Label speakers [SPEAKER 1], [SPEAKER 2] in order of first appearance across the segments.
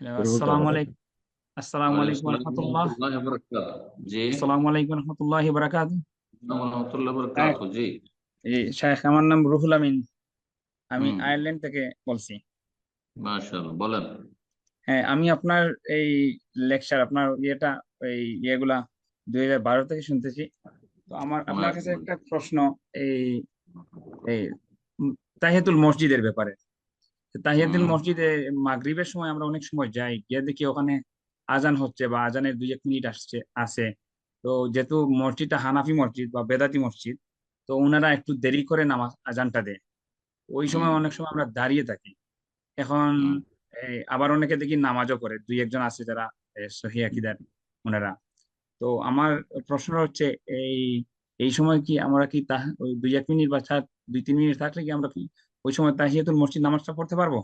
[SPEAKER 1] আসসালামু আলাইকুম। আসসালামু আলাইকুম রহমতুল্লাহ।
[SPEAKER 2] জি।
[SPEAKER 1] আসসালামু আলাইকুম রহমতুল্লাহ বারাকাত।
[SPEAKER 2] রহমতুল্লাহ বরকাতুহু জি।
[SPEAKER 1] এই শায়েখ আমার নাম রুহুল আমিন। আমি আয়ারল্যান্ড থেকে বলছি।
[SPEAKER 2] মাশাআল্লাহ বলেন।
[SPEAKER 1] হ্যাঁ আমি আপনার এই লেকচার আপনার ইয়েটা এই ইয়েগুলা দুই হাজার বারো থেকে শুনতেছি। তো আমার আপনার কাছে একটা প্রশ্ন এই এই তাহিয়াতুল মসজিদের ব্যাপারে। তাহিয়াতুল মসজিদে মাগরিবের সময় আমরা অনেক সময় যাই। গিয়ে দেখি ওখানে আজান হচ্ছে বা আজানের দুই এক মিনিট আসছে আছে। তো যেহেতু মসজিদটা হানাফি মসজিদ বা বেদাতি মসজিদ তো ওনারা একটু দেরি করে নামাজ আজানটা দেয়। ওই সময় অনেক সময় আমরা দাঁড়িয়ে থাকি। এখন আবার অনেকে দেখি নামাজও করে। দুই একজন আছে যারা এ, সহি আকিদার ওনারা। তো আমার প্রশ্ন হচ্ছে এই এই সময় কি আমরা কি তা ওই দুই এক মিনিট বা দুই তিন মিনিট থাকলে কি আমরা কি ওই সময় তাহিয়াতুল মসজিদ নামাজটা পড়তে পারব?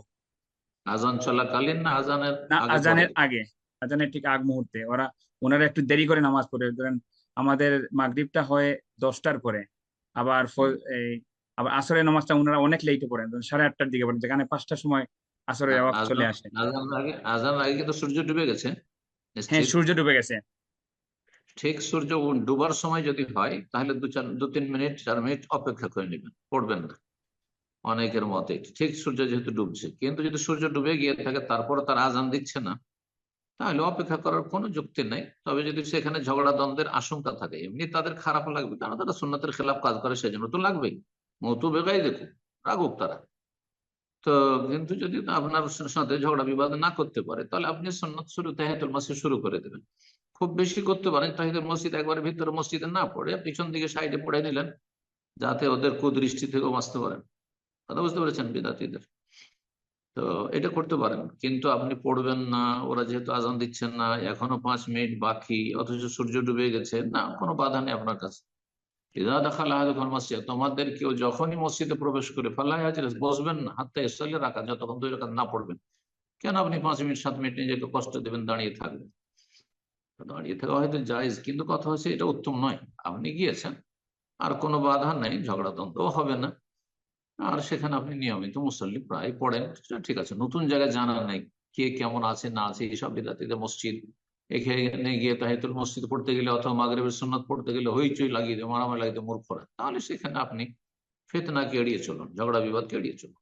[SPEAKER 2] আজান চলাকালীন না আজানের
[SPEAKER 1] না
[SPEAKER 2] আগে
[SPEAKER 1] আজানের আগে। আজানের ঠিক আগ মুহূর্তে। ওরা ওনারা একটু দেরি করে নামাজ পড়ে। ধরেন আমাদের মাগরিবটা হয় দশটার পরে। আবার আবার আসরের নামাজটা ওনারা অনেক লেটে পড়েন। ধরেন সাড়ে আটটার দিকে পড়েন। যেখানে পাঁচটার সময় আসরের ওয়াক্ত চলে আসে।
[SPEAKER 2] আজান আগে কিন্তু সূর্য ডুবে গেছে।
[SPEAKER 1] হ্যাঁ সূর্য ডুবে গেছে।
[SPEAKER 2] ঠিক সূর্য ডুবার সময় যদি হয় তাহলে দু চার দু তিন মিনিট চার মিনিট অপেক্ষা করে নেবেন। পড়বেন না। অনেকের মতে, ঠিক সূর্য যেহেতু ডুবছে, কিন্তু যদি সূর্য ডুবে গিয়ে থাকে তারপরে তার আজান দিচ্ছে না, তাহলে অপেক্ষা করার কোনো যুক্তি নেই। তবে যদি সেখানে ঝগড়া দ্বন্দ্বের আশঙ্কা থাকে, এমনি তাদের খারাপ লাগবে কারণ তারা সুন্নতের খেলাফ কাজ করে, সেজন্য তো লাগবেই। মতু বেগাই দেখুক, রাগুক তারা। তো কিন্তু যদি আপনার সাথে ঝগড়া বিবাদ না করতে পারে, তাহলে আপনি সন্ন্যত শুরু, তাহিয়াতুল মসজিদ শুরু করে দেবেন। খুব বেশি করতে পারেন তাহিদুল মসজিদ একবারে ভিতরে মসজিদে না পড়ে, পিছন দিকে সাইডে পড়ে নিলেন, যাতে ওদের কুদৃষ্টি থেকেও বাঁচতে পারেন। কথা বুঝতে পেরেছেন বিদাতিদের তো এটা করতে পারেন, কিন্তু আপনি পড়বেন না, ওরা যেহেতু আজান দিচ্ছেন না, এখনও পাঁচ মিনিট বাকি, অথচ সূর্য ডুবে গেছে, না, কোনো বাধা নেই আপনার কাছে। তোমাদের কেউ যখনই মসজিদে প্রবেশ করে হাজির বসবেন না রাখা যতক্ষণ দুই রাখাত না পড়বেন। কেন আপনি পাঁচ মিনিট, সাত মিনিট নিজেকে কষ্ট দেবেন, দাঁড়িয়ে থাকবেন? দাঁড়িয়ে থাকা হয়তো জায়েজ, কিন্তু কথা হচ্ছে এটা উত্তম নয়। আপনি গিয়েছেন, আর কোনো বাধা নেই, ঝগড়াতন্ত্রও হবে না। আর সেখানে আপনি নিয়মিত মুসল্লি প্রায় পড়েন। ঠিক আছে, নতুন জায়গায় জানা নাই। কে কেমন আছে, না আছে এইসব বিদ্যার্থীতে মসজিদ। এখানে গিয়ে তাহিতুল মসজিদ পড়তে গেলে অথবা মাগরেবের সন্ন্যত পড়তে গেলে হইচই লাগিয়ে দেবে মারামারি লাগিয়ে দেয় মূর্খরা তাহলে সেখানে আপনি ফেতনাকে এড়িয়ে চলুন, ঝগড়া বিবাদকে এড়িয়ে চলুন।